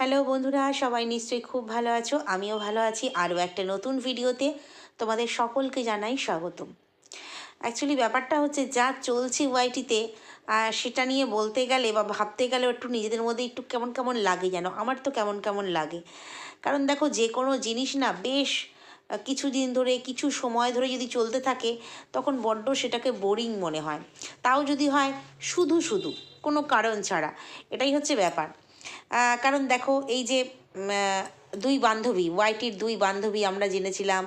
Hello বন্ধুরা, সবাই নিশ্চয়ই খুব ভালো আছো, আমিও ভালো আছি। আরও একটা নতুন ভিডিওতে তোমাদের সকলকে জানাই স্বাগতম। অ্যাকচুয়ালি ব্যাপারটা হচ্ছে যা চলছে ওয়াইটিতে সেটা নিয়ে বলতে গেলে বা ভাবতে গেলে একটু নিজেদের মধ্যে একটু কেমন কেমন লাগে যেন, আমার তো কেমন কেমন লাগে। কারণ দেখো যে কোনো জিনিস না বেশ কিছু দিন ধরে, কিছু সময় ধরে যদি চলতে থাকে, তখন বড্ড সেটাকে বোরিং মনে হয়। তাও যদি হয়, শুধু শুধু, কোনো কারণ ছাড়া, এটাই হচ্ছে ব্যাপার। কারণ দেখো, এই যে দুই বান্ধবী, ওয়াইটির দুই বান্ধবী আমরা জেনেছিলাম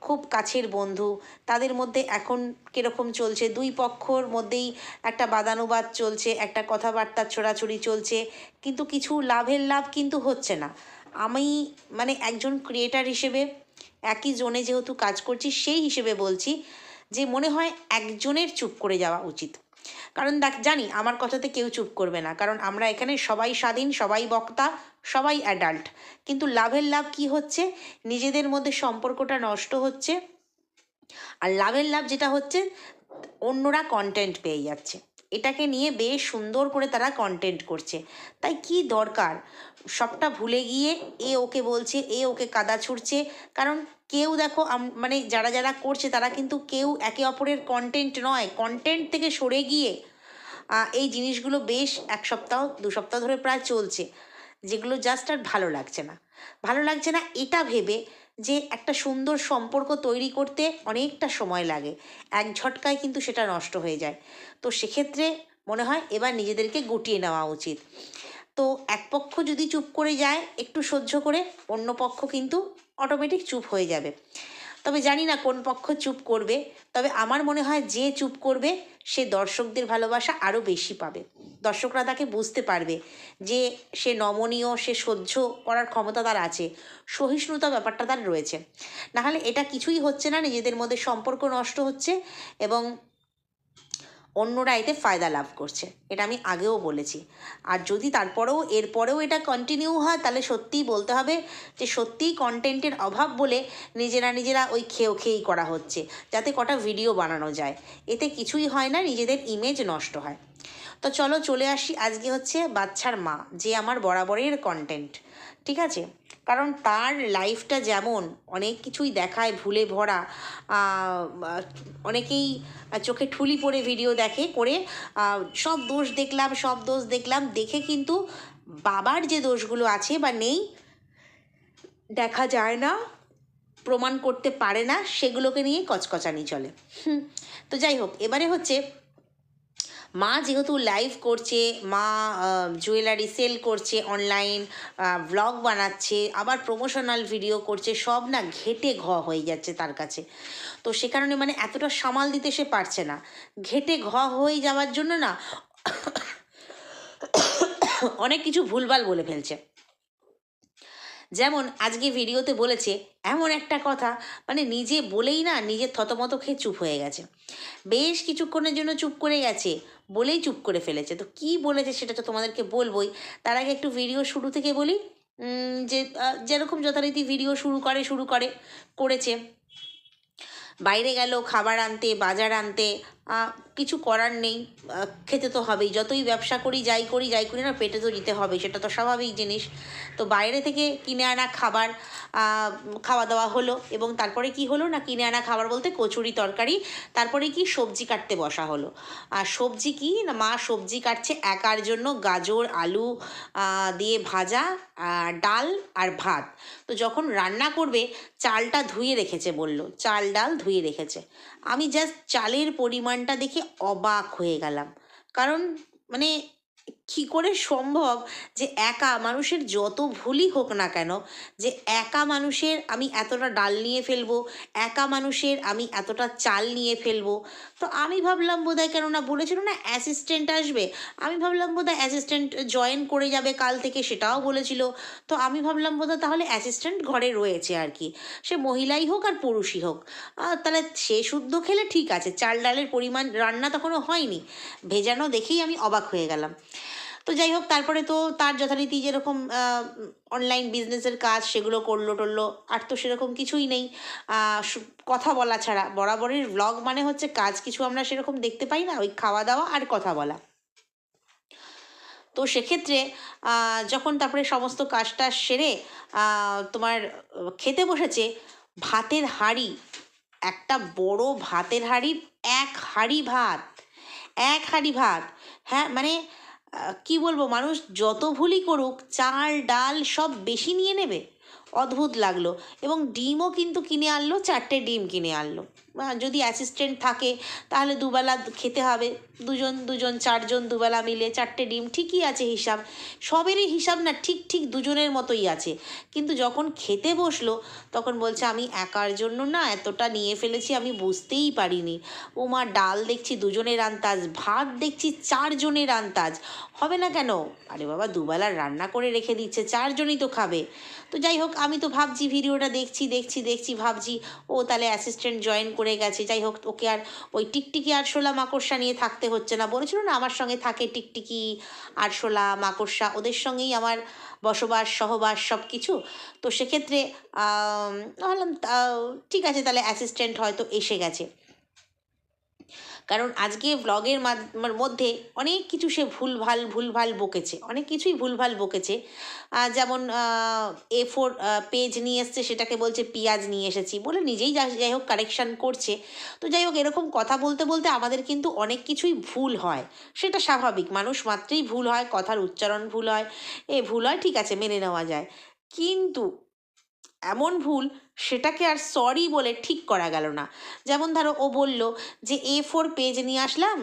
খুব কাছের বন্ধু, তাদের মধ্যে এখন কীরকম চলছে? দুই পক্ষর মধ্যেই একটা বাদানুবাদ চলছে, একটা কথাবার্তা ছোড়াছুড়ি চলছে, কিন্তু কিছু লাভের লাভ কিন্তু হচ্ছে না। আমি মানে একজন ক্রিয়েটার হিসেবে, একই জোনে যেহেতু কাজ করছি, সেই হিসেবে বলছি যে, মনে হয় একজনের চুপ করে যাওয়া উচিত। কারণ দেখ, জানি আমার কথাতে কেউ চুপ করবে না, কারণ আমরা এখানে সবাই স্বাধীন, সবাই বক্তা, সবাই অ্যাডাল্ট কিন্তু লাভের লাভ কি হচ্ছে? নিজেদের মধ্যে সম্পর্কটা নষ্ট হচ্ছে, আর লাভের লাভ যেটা হচ্ছে, অন্যরা কন্টেন্ট পেয়ে যাচ্ছে। এটাকে নিয়ে বেশ সুন্দর করে তারা কন্টেন্ট করছে। তাই কি দরকার? সবটা ভুলে গিয়ে এ ওকে বলছে, এ ওকে কাদা ছুটছে কারণ কেউ দেখো মানে যারা যারা করছে তারা কিন্তু কেউ একে অপরের কন্টেন্ট নয়। কন্টেন্ট থেকে সরে গিয়ে এই জিনিসগুলো বেশ এক সপ্তাহ, দু সপ্তাহ ধরে প্রায় চলছে। যেগুলো জাস্ট আর ভালো লাগছে না। ভালো লাগছে না, এটা ভেবে যে একটা সুন্দর সম্পর্ক তৈরি করতে অনেকটা সময় লাগে। এক ঝটকায় কিন্তু সেটা নষ্ট হয়ে যায়। তো সেক্ষেত্রে মনে হয় এবার নিজেদেরকে গুটিয়ে নেওয়া উচিত। তো এক পক্ষ যদি চুপ করে যায়, একটু সহ্য করে, অন্য পক্ষ কিন্তু অটোমেটিক চুপ হয়ে যাবে। তবে জানি না কোন পক্ষ চুপ করবে। তবে আমার মনে হয় যে চুপ করবে, সে দর্শকদের ভালোবাসা আরও বেশি পাবে। দর্শকরা তাকে বুঝতে পারবে যে সে নমনীয়, সে সহ্য করার ক্ষমতা তার আছে, সহিষ্ণুতা ব্যাপারটা তার রয়েছে। নাহলে এটা কিছুই হচ্ছে না, নিজেদের মধ্যে সম্পর্ক নষ্ট হচ্ছে এবং অন্যরা এতে ফায়দা লাভ করছে। এটা আমি আগেও বলেছি। আর যদি তারপরেও, এরপরেও এটা কন্টিনিউ হয়, তাহলে সত্যিই বলতে হবে যে সত্যিই কন্টেন্টের অভাব বলে নিজেরা নিজেরা ওই খেয়েও খেয়েই করা হচ্ছে, যাতে কটা ভিডিও বানানো যায়। এতে কিছুই হয় না, নিজেদের ইমেজ নষ্ট হয়। তো চলো চলে আসি, আজকে হচ্ছে বাচ্চার মা, যে আমার বরাবরের কন্টেন্ট ঠিক আছে? কারণ তার লাইফটা যেমন অনেক কিছুই দেখায় ভুলে ভরা অনেকেই চোখে ঠুলি পরে ভিডিও দেখে করে সব দোষ দেখলাম, সব দোষ দেখলাম, দেখে কিন্তু বাবার যে দোষগুলো আছে বা নেই, দেখা যায় না, প্রমাণ করতে পারে না, সেগুলোকে নিয়ে কচকচানি চলে। তো যাই হোক, এবারে হচ্ছে মা যেহেতু লাইভ করছে, মা জুয়েলারি সেল করছে অনলাইন ব্লগ বানাচ্ছে, আবার প্রমোশনাল ভিডিও করছে, সব না ঘেটে ঘ হয়ে যাচ্ছে তার কাছে। তো সে কারণে মানে এতটা সামাল দিতে সে পারছে না। ঘেটে ঘ হয়ে যাওয়ার জন্য না অনেক কিছু ভুলভাল বলে ফেলছে। যেমন আজকে ভিডিওতে বলেছে, এমন একটা কথা মানে নিজে বলেই না, নিজের থতমত খেয়ে চুপ হয়ে গেছে। বেশ কিছুক্ষণের জন্য চুপ করে গেছে, বলেই চুপ করে ফেলেছে। তো কি বলেছে সেটা তো তোমাদেরকে বলবোই। তার আগে একটু ভিডিও শুরু থেকে বলি যে যেরকম যথারীতি ভিডিও শুরু করে শুরু করে, করেছে। বাইরে গেল, খাবার আনতে, বাজার আনতে কিছু করার নেই খেতে তো হবেই। যতই ব্যবসা করি, যাই করি যাই করি না, পেটে তো দিতে হবে, সেটা তো স্বাভাবিক জিনিস। তো বাইরে থেকে কিনে আনা খাবার খাওয়া দাওয়া হলো এবং তারপরে কি হলো না, কিনে আনা খাবার বলতে কচুরি তরকারি, তারপরে কি সবজি কাটতে বসা হলো। আর সবজি কি? না, মা সবজি কাটছে একার জন্য গাজর, আলু দিয়ে ভাজা ডাল আর ভাত। তো যখন রান্না করবে, চালটা ধুয়ে রেখেছে বলল, চাল ডাল ধুয়ে রেখেছে। আমি জাস্ট চালের পরিমাণটা দেখে অবাক হয়ে গেলাম। কারণ মানে কী করে সম্ভব যে একা মানুষের যত ভুলই হোক না কেন, যে একা মানুষের আমি এতটা ডাল নিয়ে ফেলব, একা মানুষের আমি এতটা চাল নিয়ে ফেলব। তো আমি ভাবলাম বোধহয় কেননা বলেছিল না অ্যাসিস্ট্যান্ট আসবে, আমি ভাবলাম বোধহয় অ্যাসিস্ট্যান্ট জয়েন করে যাবে কাল থেকে সেটাও বলেছিল। তো আমি ভাবলাম বোধহয় তাহলে অ্যাসিস্ট্যান্ট ঘরে রয়েছে আর কি, সে মহিলাই হোক আর পুরুষই হোক। তাহলে সে শুদ্ধ খেলে ঠিক আছে, চাল ডালের পরিমাণ রান্না তখনও হয়নি। ভেজানো দেখেই আমি অবাক হয়ে গেলাম। তো যাই হোক, তারপরে তো তার যথারীতি যেরকম অনলাইন বিজনেসের কাজ সেগুলো করল টরলো, আর তো সেরকম কিছুই নেই। কথা বলা ছাড়া। বরাবরের ব্লগ মানে হচ্ছে কাজ। কিছু আমরা সেরকম দেখতে পাই না, ওই খাওয়া দাওয়া আর কথা বলা। তো সেক্ষেত্রে যখন তারপরে সমস্ত কাজটা সেরে তোমার খেতে বসেছে, ভাতের হাঁড়ি, একটা বড় ভাতের হাঁড়ির এক হাঁড়ি ভাত, এক হাঁড়ি ভাত। হ্যাঁ মানে কি বলব, মানুষ যত ভুলই করুক, চাল, ডাল সব বেশি নিয়ে নেবে। অদ্ভুত লাগল। এবং ডিমও কিন্তু কিনে আনলো, চারটে ডিম কিনে আনলো। যদি অ্যাসিস্ট্যান্ট থাকে, তাহলে দুবেলা খেতে হবে। দুজন দুজন, চারজন দুবেলা মিলে চারটে ডিম, ঠিকই আছে হিসাব। সবেরই হিসাব না, ঠিক ঠিক দুজনের মতোই আছে। কিন্তু যখন খেতে বসল, তখন বলছে, আমি একার জন্য না এতটা নিয়ে ফেলেছি, আমি বুঝতেই পারিনি। ও মা ডাল দেখছি দুজনের আন্তাজ ভাত দেখছি চারজনের আন্তাজ হবে না কেন? আরে বাবা, দুবেলা রান্না করে রেখে দিচ্ছে, চারজনই তো খাবে। তো যাই হোক, আমি তো ভাবছি, ভিডিওটা দেখছি দেখছি দেখছি, ভাবছি, ও তাহলে অ্যাসিস্ট্যান্ট জয়েন করে গেছে। যাই হোক ওকে আর ওই টিকটিকি আরশোলা মাকড়সা নিয়ে থাকতে হচ্ছে না। বলেছিল না, আমার সঙ্গে থাকে টিকটিকি আরশোলা মাকড়সা। ওদের সঙ্গেই আমার বসবাস, সহবাস সব কিছু তো সেক্ষেত্রে ভাবলাম ঠিক আছে, তাহলে অ্যাসিস্ট্যান্ট হয়তো এসে গেছে। কারণ আজকে ব্লগের মধ্যে অনেক কিছু সে ভুলভাল ভুলভাল বকেছে। অনেক কিছুই ভুলভাল বকেছে। যেমন এ ফোর পেজ নিয়ে এসছে, সেটাকে বলছে পিঁয়াজ নিয়ে এসেছি বলে নিজেই যাই হোক কারেকশান করছে। তো যাই হোক, এরকম কথা বলতে বলতে আমাদের কিন্তু অনেক কিছুই ভুল হয়। সেটা স্বাভাবিক, মানুষ মাত্রেই ভুল হয়, কথার উচ্চারণ ভুল হয়। এ, ভুল হয়, ঠিক আছে, মেনে নেওয়া যায়। কিন্তু এমন ভুল সেটাকে আর সরি বলে ঠিক করা গেল না। যেমন ধরো ও বলল যে এ ফোর পেজ নিয়ে আসলাম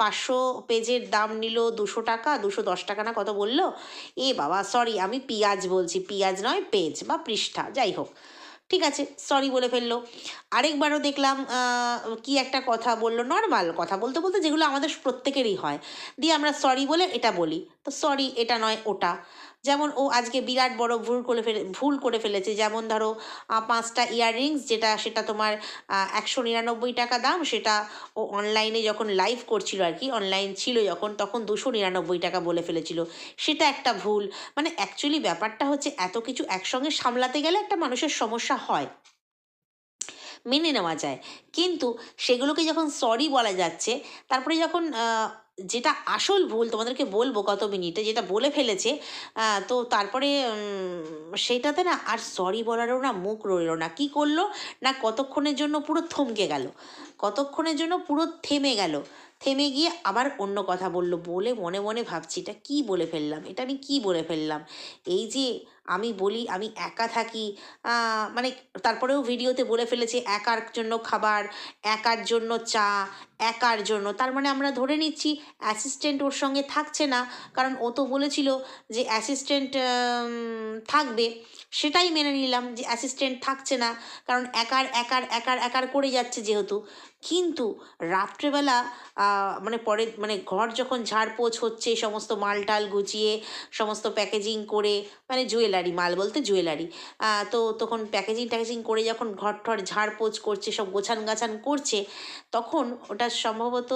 পাঁচশো পেজের দাম নিল দুশো টাকা, দুশো দশ টাকা না কত বলল? এ বাবা সরি আমি পিঁয়াজ বলছি, পিঁয়াজ নয় পেজ বা পৃষ্ঠা, যাই হোক। ঠিক আছে সরি বলে ফেলল। আরেকবারও দেখলাম কি একটা কথা বলল নর্মাল কথা বলতে বলতে যেগুলো আমাদের প্রত্যেকেরই হয়। দিয়ে আমরা সরি বলে এটা বলি। তো সরি এটা নয়, ওটা। যেমন ও আজকে বিরাট বড় ভুল করে ফেলে, ভুল করে ফেলেছে। যেমন ধরো পাঁচটা ইয়াররিংস যেটা, সেটা তোমার একশো নিরানব্বই টাকা দাম, সেটা ও অনলাইনে যখন লাইভ করছিল আর কি অনলাইন ছিল যখন, তখন দুশো নিরানব্বই টাকা বলে ফেলেছিল। সেটা একটা ভুল। মানে অ্যাকচুয়ালি ব্যাপারটা হচ্ছে, এত কিছু একসঙ্গে সামলাতে গেলে একটা মানুষের সমস্যা হয়। মেনে নেওয়া যায়। কিন্তু সেগুলোকে যখন সরি বলা যাচ্ছে, তারপরে যখন যেটা আসল ভুল তোমাদেরকে বলব কত মিনিটে, যেটা বলে ফেলেছে তো তারপরে সেটাতে না আর সরি বলারও না মুখ রইল না। কি করল? না কতক্ষণের জন্য পুরো থমকে গেল? কতক্ষণের জন্য পুরো থেমে গেল? থেমে গিয়ে আবার অন্য কথা বলল। বলে মনে মনে ভাবছি, এটা কী বলে ফেললাম? এটা আমি কী বলে ফেললাম? এই যে আমি বলি, আমি একা থাকি মানে তারপরেও ভিডিওতে বলে ফেলেছে, একার জন্য খাবার, একার জন্য চা, একার জন্য তার মানে আমরা ধরে নিচ্ছি অ্যাসিস্ট্যান্ট ওর সঙ্গে থাকছে না। কারণ ও তো বলেছিল যে অ্যাসিস্ট্যান্ট থাকবে। সেটাই মেনে নিলাম যে অ্যাসিস্ট্যান্ট থাকছে না। কারণ একার একার একার একার করে যাচ্ছে যেহেতু। কিন্তু রাত্রেবেলা মানে পরে মানে ঘর যখন ঝাড়পোছ হচ্ছে, সমস্ত মাল টাল গুছিয়ে, সমস্ত প্যাকেজিং করে মানে জুয়েলারি, মাল বলতে জুয়েলারি তো তখন প্যাকেজিং ট্যাকেজিং করে যখন ঘর টর ঝাড়পোছ করছে, সব গোছান গাছান করছে, তখন ওটা সম্ভবত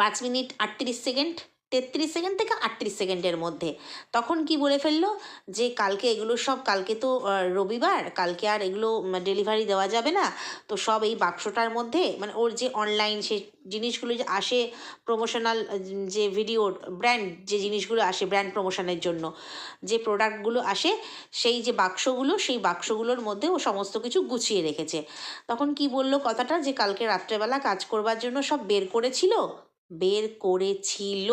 পাঁচ মিনিট আটত্রিশ সেকেন্ড তেত্রিশ সেকেন্ড থেকে আটত্রিশ সেকেন্ডের মধ্যে। তখন কি বলে ফেলল? যে কালকে এগুলো সব, কালকে তো রবিবার, কালকে আর এগুলো ডেলিভারি দেওয়া যাবে না। তো সব এই বাক্সটার মধ্যে মানে ওর যে অনলাইন সে জিনিসগুলো যে আসে প্রমোশনাল যে ভিডিও ব্র্যান্ড যে জিনিসগুলো আসে ব্র্যান্ড প্রমোশনের জন্য, যে প্রোডাক্টগুলো আসে, সেই যে বাক্সগুলো, সেই বাক্সগুলোর মধ্যে ও সমস্ত কিছু গুছিয়ে রেখেছে। তখন কি বলল কথাটা? যে কালকে রাত্রেবেলা কাজ করবার জন্য সব বের করেছিল? বের করেছিল।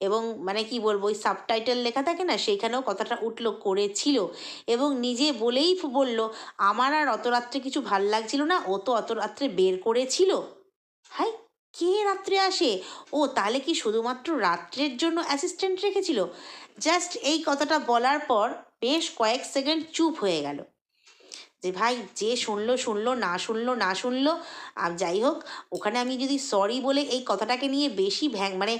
এবং মানে কি বলব, ওই সাবটাইটেল লেখা থাকে না, সেইখানেও কথাটা উঠল, করেছিল। এবং নিজে বলেই বলল, আমার আর অত রাত্রে কিছু ভালো লাগছিল না, ও তো অত রাত্রে বের করেছিল। হাই, কে রাত্রে আসে? ও তাহলে কি শুধুমাত্র রাত্রের জন্য অ্যাসিস্ট্যান্ট রেখেছিল? জাস্ট এই কথাটা বলার পর বেশ কয়েক সেকেন্ড চুপ হয়ে গেল। যে ভাই, যে শুনলো শুনলো, না শুনলো না শুনলো আর যাই হোক, ওখানে আমি যদি সরি বলে এই কথাটাকে নিয়ে বেশি ভ্যাং মানে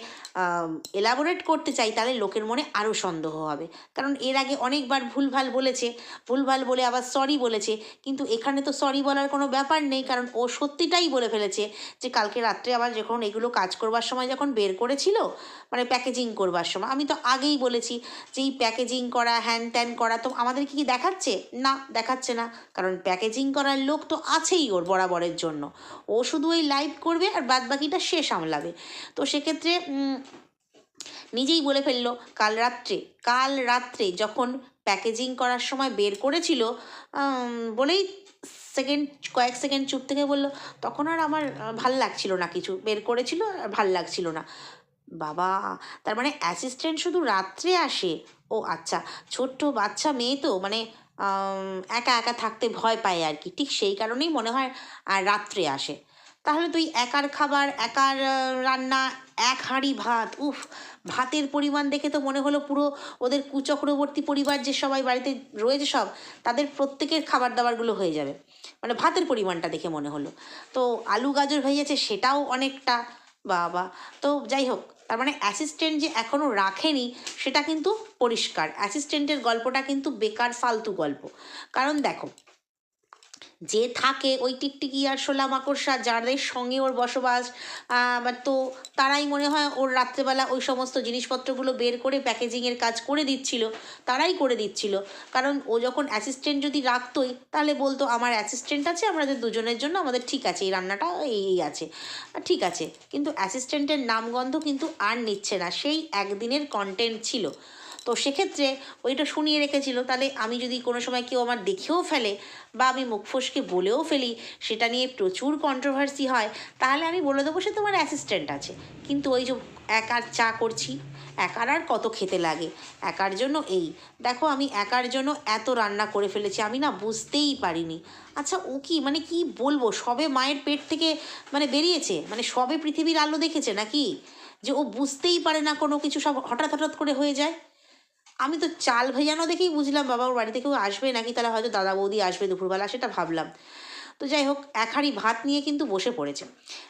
এলাবোরেট করতে চাই, তাহলে লোকের মনে আরও সন্দেহ হবে। কারণ এর আগে অনেকবার ভুলভাল বলেছে, ভুলভাল বলে আবার সরি বলেছে, কিন্তু এখানে তো সরি বলার কোনো ব্যাপার নেই, কারণ ও সত্যিটাই বলে ফেলেছে যে কালকে রাত্রে আবার যখন এগুলো কাজ করবার সময় যখন বের করেছিল মানে প্যাকেজিং করবার সময়, আমি তো আগেই বলেছি যে এই প্যাকেজিং করা হ্যান ত্যান করা, তো আমাদের কি দেখাচ্ছে? না দেখাচ্ছে না। কারণ প্যাকেজিং করার লোক তো আছেই ওর বরাবরের জন্য। ও শুধু ওই লাইভ করবে আর বাদ বাকিটা সে সামলাবে। তো সেক্ষেত্রে নিজেই বলে ফেলল, কাল রাত্রে কাল রাত্রে যখন প্যাকেজিং করার সময় বের করেছিল বলেই সেকেন্ড কয়েক সেকেন্ড চুপ থেকে বলল, তখন আর আমার ভালো লাগছিল না কিছু। বের করেছিল আর ভালো লাগছিল না। বাবা, তার মানে অ্যাসিস্ট্যান্ট শুধু রাত্রে আসে? ও আচ্ছা ছোট্ট বাচ্চা মেয়ে তো মানে একা একা থাকতে ভয় পায় আর কি ঠিক সেই কারণেই মনে হয় আর রাত্রে আসে। তাহলে তুই একার খাবার, একার রান্না, এক হাঁড়ি ভাত, উফ, ভাতের পরিমাণ দেখে তো মনে হলো পুরো ওদের কুচক্রবর্তী পরিবার যে সবাই বাড়িতে রয়েছে সব, তাদের প্রত্যেকের খাবার দাবারগুলো হয়ে যাবে। মানে ভাতের পরিমাণটা দেখে মনে হলো। তো আলু গাজর হয়ে ভেজেছে সেটাও অনেকটা, বাবা। তো যাই হোক তার মানে অ্যাসিস্ট্যান্ট যে এখনও রাখেনি, সেটা কিন্তু পরিষ্কার। অ্যাসিস্ট্যান্টের গল্পটা কিন্তু বেকার, ফালতু গল্প। কারণ দেখো যে থাকে ওই টিকটিকি আর শোলা মাকড়সা যাদের সঙ্গে ওর বসবাস তো তারাই মনে হয় ওর রাত্রেবেলা ওই সমস্ত জিনিসপত্রগুলো বের করে প্যাকেজিংয়ের কাজ করে দিচ্ছিল, তারাই করে দিচ্ছিল। কারণ ও যখন অ্যাসিস্ট্যান্ট যদি রাখতোই, তাহলে বলতো, আমার অ্যাসিস্ট্যান্ট আছে, আমাদের দুজনের জন্য আমাদের ঠিক আছে, এই রান্নাটা এই আছে। ঠিক আছে। কিন্তু অ্যাসিস্ট্যান্টের নামগন্ধ কিন্তু আর নিচ্ছে না। সেই একদিনের কন্টেন্ট ছিল। তো সেক্ষেত্রে ওইটা শুনিয়ে রেখেছিল, তাহলে আমি যদি কোনো সময় কেউ আমার দেখেও ফেলে বা আমি মুখ ফসকে বলেও ফেলি, সেটা নিয়ে প্রচুর কন্ট্রোভার্সি হয়, তাহলে আমি বলে দেবো সে তোমার অ্যাসিস্ট্যান্ট আছে। কিন্তু ওই যে একার চা করছি, একার আর কত খেতে লাগে? একার জন্য এই, দেখো আমি একার জন্য এত রান্না করে ফেলেছি, আমি না বুঝতেই পারিনি। আচ্ছা ও কি মানে কি বলব, সবে মায়ের পেট থেকে মানে বেরিয়েছে? মানে সবে পৃথিবীর আলো দেখেছে নাকি? যে ও বুঝতেই পারে না কোনো কিছু সব হঠাৎ হঠাৎ করে হয়ে যায়। আমি তো চাল ভেজানো দেখেই বুঝলাম, বাবা ওর বাড়িতে কেউ আসবে নাকি? তাহলে হয়তো দাদা বৌদি আসবে দুপুরবেলা, সেটা ভাবলাম। তো যাই হোক, এক হাঁড়ি ভাত নিয়ে কিন্তু বসে পড়েছে।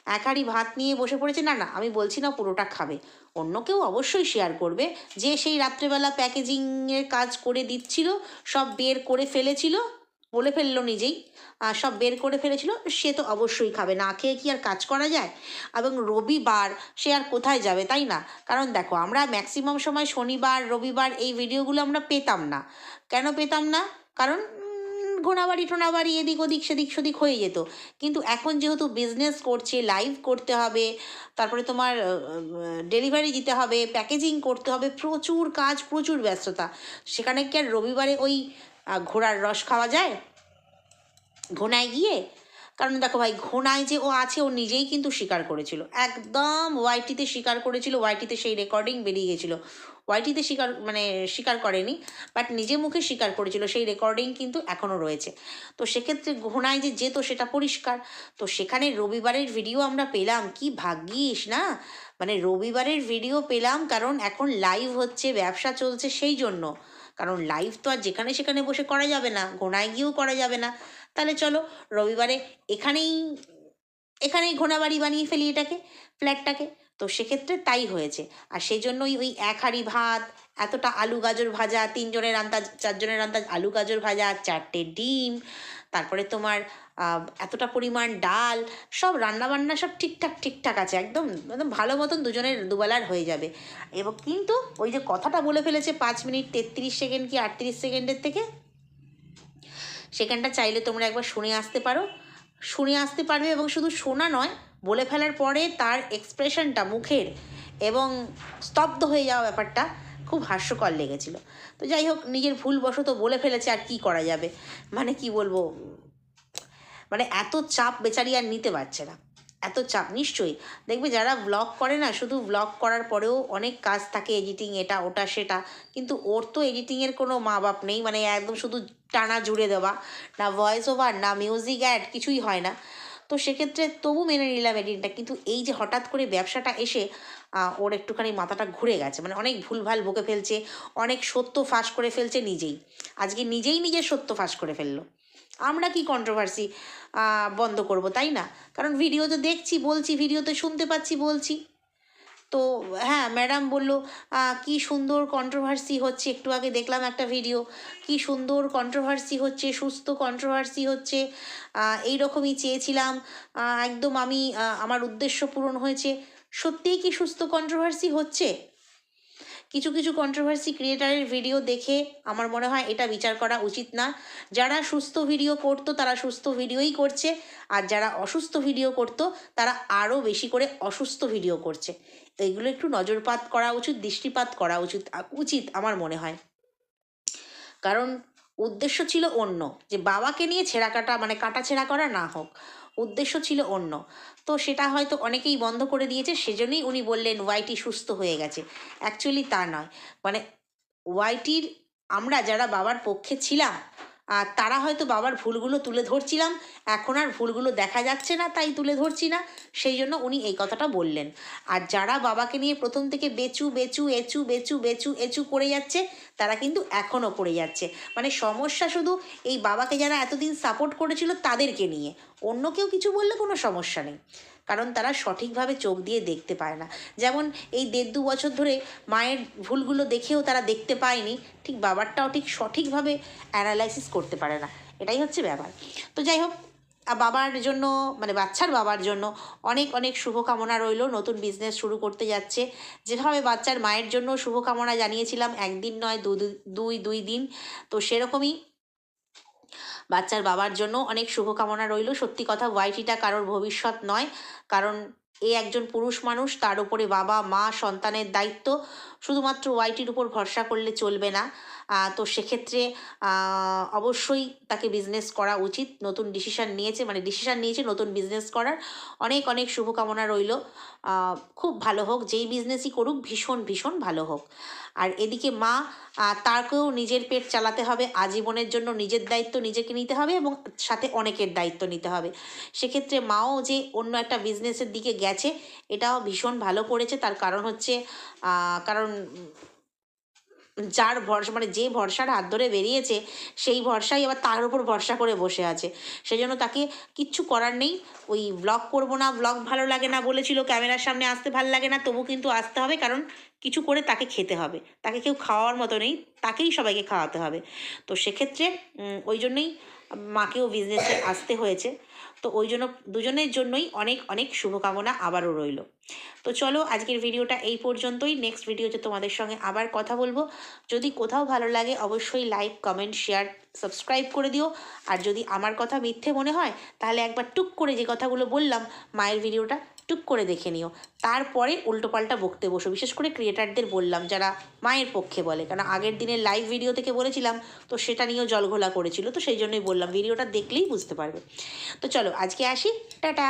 এক হাঁড়ি ভাত নিয়ে বসে পড়েছে, না না, আমি বলছি না পুরোটা খাবে। অন্য কেউ অবশ্যই শেয়ার করবে। যে সেই রাত্রেবেলা প্যাকেজিংয়ের কাজ করে দিচ্ছিল, সব বের করে ফেলেছিল বলে ফেলল নিজেই। সব বের করে ফেলেছিল, সে তো অবশ্যই খাবে। না খেয়ে কি আর কাজ করা যায়? এবং রবিবার সে আর কোথায় যাবে, তাই না? কারণ দেখো, আমরা ম্যাক্সিমাম সময় শনিবার, রবিবার এই ভিডিওগুলো আমরা পেতাম না। কেন পেতাম না? কারণ ঘোড়াবাড়ি টোনাবাড়ি, এদিক ওদিক, সেদিক সেদিক হয়ে যেত। কিন্তু এখন যেহেতু বিজনেস করছে লাইভ করতে হবে, তারপরে তোমার ডেলিভারি দিতে হবে প্যাকেজিং করতে হবে, প্রচুর কাজ, প্রচুর ব্যস্ততা। সেখানে কি আর রবিবারে ওই ঘোড়ার রস খাওয়া যায়? ঘোনায় গিয়ে? কারণ দেখো ভাই, ঘোনায় যে ও আছে, ও নিজেই কিন্তু স্বীকার করেছিল। একদম ওয়াইটিতে স্বীকার করেছিল, ওয়াইটিতে সেই রেকর্ডিং বেরিয়ে গেছিল। ওয়াইটিতে স্বীকার মানে স্বীকার করেনি বাট নিজে মুখে স্বীকার করেছিল, সেই রেকর্ডিং কিন্তু এখনও রয়েছে। তো সেক্ষেত্রে ঘোনায় যে যেত, সেটা পরিষ্কার। তো সেখানে রবিবারের ভিডিও আমরা পেলাম। কি ভাগ্যিস, না? মানে রবিবারের ভিডিও পেলাম, কারণ এখন লাইভ হচ্ছে, ব্যবসা চলছে সেই জন্য। কারণ লাইভ তো আর যেখানে সেখানে বসে করা যাবে না ঘোনায় গিয়েও করা যাবে না। তাহলে চলো, রবিবারে এখানেই এখানেই ঘোড়াবাড়ি বানিয়ে ফেলি এটাকে ফ্ল্যাটটাকে তো সেক্ষেত্রে তাই হয়েছে। আর সেই জন্যই ওই এক হাঁড়ি ভাত, এতটা আলু গাজর ভাজা, তিনজনের আন্দাজ, চারজনের আন্দাজ আলু গাজর ভাজা, চারটে ডিম তারপরে তোমার এতটা পরিমাণ ডাল, সব রান্নাবান্না সব ঠিকঠাক ঠিকঠাক আছে, একদম একদম ভালো মতন দুজনের দুবেলার হয়ে যাবে। এবং কিন্তু ওই যে কথাটা বলে ফেলেছে পাঁচ মিনিট তেত্রিশ সেকেন্ড কি আটত্রিশ সেকেন্ডের থেকে? সেখানটা চাইলে তোমরা একবার শুনে আসতে পারো। শুনে আসতে পারবে এবং শুধু শোনা নয়, বলে ফেলার পরে তার এক্সপ্রেশনটা মুখের এবং স্তব্ধ হয়ে যাওয়া ব্যাপারটা। খুব হাস্যকর লেগেছিল। তো যাই হোক, নিজের ভুলবশত বলে ফেলেছে আর কি করা যাবে? মানে কি বলব? মানে এত চাপ বেচারি আর নিতে পারছে না। এত চাপ, নিশ্চয়ই। দেখবে যারা ব্লগ করে না, শুধু ব্লগ করার পরেও অনেক কাজ থাকে এডিটিং এটা, ওটা, সেটা। কিন্তু ওর তো এডিটিংয়ের কোনো মা বাপ নেই। মানে একদম শুধু টানা জুড়ে দেওয়া। না ভয়েস ওভার না মিউজিক অ্যাড কিছুই হয় না। তো সেক্ষেত্রে তবু মেনে নিলাম এডিটটা কিন্তু এই যে হঠাৎ করে ব্যবসাটা এসে ওর একটুখানি মাথাটা ঘুরে গেছে। মানে অনেক ভুলভাল বকে ফেলছে, অনেক সত্য ফাঁস করে ফেলছে নিজেই। আজকে নিজেই নিজের সত্য ফাঁস করে ফেলল। আমরা কি কন্ট্রোভার্সি বন্ধ করব, তাই না? কারণ ভিডিও তো দেখছি, বলছি ভিডিওতে শুনতে পাচ্ছি, বলছি। তো হ্যাঁ ম্যাডাম বলল কি সুন্দর কন্ট্রোভার্সি হচ্ছে, একটু আগে দেখলাম একটা ভিডিও কি সুন্দর কন্ট্রোভার্সি হচ্ছে, সুস্থ কন্ট্রোভার্সি হচ্ছে। এই রকমই চেয়েছিলাম। একদম আমি আমার উদ্দেশ্য পূরণ হয়েছে। সত্যিই কি সুস্থ কন্ট্রোভার্সি হচ্ছে? কিছু কিছু কন্ট্রোভার্সি ক্রিয়েটারের ভিডিও দেখে আমার মনে হয় এটা বিচার করা উচিত না। যারা সুস্থ ভিডিও করতো, তারা সুস্থ ভিডিওই করছে। আর যারা অসুস্থ ভিডিও করতো, তারা আরও বেশি করে অসুস্থ ভিডিও করছে। এইগুলো একটু নজরপাত করা উচিত, দৃষ্টিপাত করা উচিত উচিত আমার মনে হয়। কারণ উদ্দেশ্য ছিল অন্য, যে বাবাকে নিয়ে ছেঁড়া কাটা মানে কাটা ছেঁড়া করা না হোক। উদ্দেশ্য ছিল অন্য। তো সেটা হয়তো অনেকেই বন্ধ করে দিয়েছে, সেজন্যই উনি বললেন ওয়াইটি সুস্থ হয়ে গেছে। অ্যাকচুয়ালি তা নয়। মানে ওয়াইটির আমরা যারা বাবার পক্ষে ছিলাম আর তারা হয়তো বাবার ভুলগুলো তুলে ধরছিলাম। এখন আর ভুলগুলো দেখা যাচ্ছে না, তাই তুলে ধরছি না। সেই জন্য উনি এই কথাটা বললেন। আর যারা বাবাকে নিয়ে প্রথম থেকে বেচু বেচু, এচু, বেচু বেচু, এচু করে যাচ্ছে, তারা কিন্তু এখনও করে যাচ্ছে। মানে সমস্যা শুধু এই বাবাকে যারা এতদিন সাপোর্ট করেছিল তাদেরকে নিয়ে। অন্য কেউ কিছু বললে কোনো সমস্যা নেই। কারণ তারা সঠিকভাবে চোখ দিয়ে দেখতে পায় না। যেমন এই দেড় দু বছর ধরে মায়ের ভুলগুলো দেখেও তারা দেখতে পায়নি, ঠিক বাবারটাও ঠিক সঠিকভাবে অ্যানালাইসিস করতে পারে না। এটাই হচ্ছে ব্যাপার। তো যাই হোক বাবার জন্য মানে বাচ্চার বাবার জন্য অনেক অনেক শুভকামনা রইল। নতুন বিজনেস শুরু করতে যাচ্ছে। যেভাবে বাচ্চার মায়ের জন্য শুভকামনা জানিয়েছিলাম, একদিন নয় দু- দুই দুই দিন। তো সেরকমই বাচ্চার বাবার জন্য অনেক শুভকামনা রইল। সত্যি কথা ওয়াইটিটা কারোর ভবিষ্যৎ নয়। কারণ এ একজন পুরুষ মানুষ, তার উপরে বাবা, মা, সন্তানের দায়িত্ব। শুধুমাত্র ওয়াইটির উপর ভরসা করলে চলবে না। তো সেক্ষেত্রে অবশ্যই তাকে বিজনেস করা উচিত। নতুন ডিসিশান নিয়েছে মানে ডিসিশান নিয়েছে নতুন বিজনেস করার। অনেক অনেক শুভকামনা রইল। খুব ভালো হোক, যেই বিজনেসই করুক, ভীষণ ভীষণ ভালো হোক। আর এদিকে মা তাকেও নিজের পেট চালাতে হবে, আজীবনের জন্য নিজের দায়িত্ব নিজেকে নিতে হবে এবং সাথে অনেকের দায়িত্ব নিতে হবে। সেক্ষেত্রে মাও যে অন্য একটা বিজনেসের দিকে গেছে, এটাও ভীষণ ভালো করেছে। তার কারণ হচ্ছে কারণ যার ভরসা মানে যে ভরসার হাত ধরে বেরিয়েছে, সেই ভরসাই আবার তার উপর ভরসা করে বসে আছে। সেজন্য তাকে কিচ্ছু করার নেই। ওই ব্লগ করব না ব্লগ ভালো লাগে না বলেছিল, ক্যামেরার সামনে আসতে ভালো লাগে না, তবু কিন্তু আসতে হবে, কারণ কিছু করে তাকে খেতে হবে। তাকে কেউ খাওয়ার মতো নেই, তাকেই সবাইকে খাওয়াতে হবে। তো সেক্ষেত্রে ওই জন্যই মাকেও বিজনেসে আসতে হয়েছে। তো ওই জন্য, দুজনের জন্যই অনেক অনেক শুভকামনা আবারও রইল। তো চলো, আজকের ভিডিওটা এই পর্যন্তই। নেক্সট ভিডিওতে তোমাদের সঙ্গে আবার কথা বলব। যদি কোথাও ভালো লাগে, অবশ্যই লাইক কমেন্ট শেয়ার সাবস্ক্রাইব করে দিও। আর যদি আমার কথা মিথ্যে মনে হয়, তাহলে একবার টুক করে যে কথাগুলো বললাম, মায়ের ভিডিওটা টুক করে দেখে নিও। তারপরে উল্টোপাল্টা বকতে বসো। বিশেষ করে ক্রিয়েটারদের বললাম, যারা মায়ের পক্ষে বলে। কারণ আগের দিনের লাইভ ভিডিও থেকে বলেছিলাম, তো সেটা নিয়েও জলঘোলা করেছিল। তো সেই জন্যই বললাম ভিডিওটা দেখলেই বুঝতে পারবে। তো চলো, আজকে আসি। টাটা!